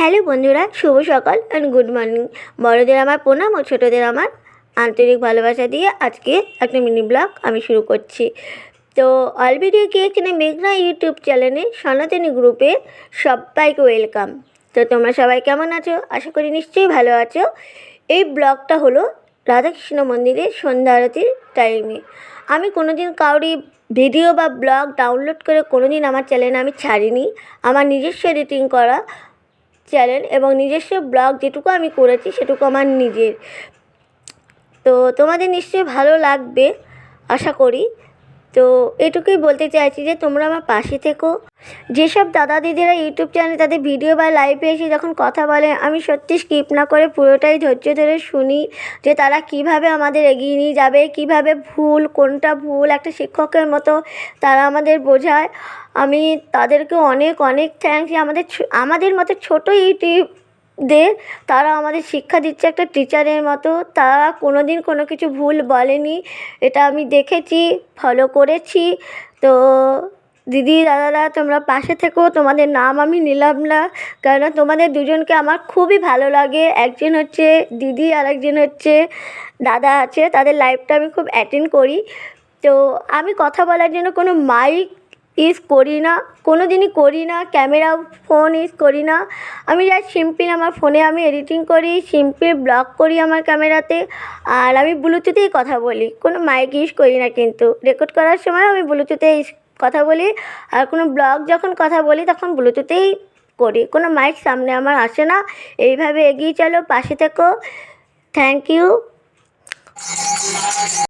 Hello বন্ধুরা, শুভ সকাল and good morning বড়দের আমার প্রণাম ও ছোটোদের আমার আন্তরিক ভালোবাসা দিয়ে আজকে একটা মিনি ব্লগ আমি শুরু করছি। তো অল ভিডিও এখানে মেঘনা ইউটিউব চ্যানেলে সনাতনী গ্রুপে সবাইকে ওয়েলকাম তো তোমরা সবাই কেমন আছো? আশা করি নিশ্চয়ই ভালো আছো। এই ব্লগটা হলো রাধাকৃষ্ণ মন্দিরের সন্ধ্যা আরতির টাইমে আমি কোনোদিন কাউরি ভিডিও বা ব্লগ ডাউনলোড করে কোনোদিন আমার চ্যানেলে আমি ছাড়িনি। আমার নিজস্ব এডিটিং করা চ্যানেল এবং নিজস্ব ব্লগ যেটুকু আমি করেছি সেটুকু আমার নিজের। তো তোমাদের নিশ্চয়ই ভালো লাগবে, আশা করি। তো এটুকুই বলতে চাইছি যে তোমরা আমার পাশে থেকো। যেসব দাদা দিদিরা ইউটিউব চ্যানেলে তাদের ভিডিও বা লাইভে এসে যখন কথা বলে, আমি সত্যি স্কিপ না করে পুরোটাই ধৈর্য ধরে শুনি যে তারা কীভাবে আমাদের এগিয়ে নিয়ে যাবে, কীভাবে ভুল, কোনটা ভুল, একটা শিক্ষকের মতো তারা আমাদের বোঝায়। আমি তাদেরকে অনেক অনেক থ্যাঙ্কস আমাদের আমাদের মতো ছোটো ইউটিউব দের তারা আমাদের শিক্ষা দিচ্ছে একটা টিচারের মতো। তারা কোনো দিন কোনো কিছু ভুল বলেনি। এটা আমি দেখেছি ফলো করেছি। তো দিদি, দাদারা, তোমরা পাশে থেকো। তোমাদের নাম আমি নিলাম না। কেননা তোমাদের দুজনকে আমার খুবই ভালো লাগে। একজন হচ্ছে দিদি আর একজন হচ্ছে দাদা আছে। তাদের লাইফটা আমি খুব অ্যাটেন্ড করি। তো আমি কথা বলার জন্য কোনো মাইক ইউজ করি না কোনো দিনই করি না, ক্যামেরা ফোন ইউজ করি না। আমি যা সিম্পল আমার ফোনে আমি এডিটিং করি সিম্পল ব্লগ করি আমার ক্যামেরাতে, আর আমি ব্লুটুথেই কথা বলি। কোনো মাইক ইউজ করি না কিন্তু। রেকর্ড করার সময় আমি ব্লুটুথে কথা বলি, আর কোনো ব্লগ যখন কথা বলি তখন ব্লুটুথেই করি। কোনো মাইক সামনে আমার আসে না। এইভাবে এগিয়ে চলো, পাশে থেকো। Thank you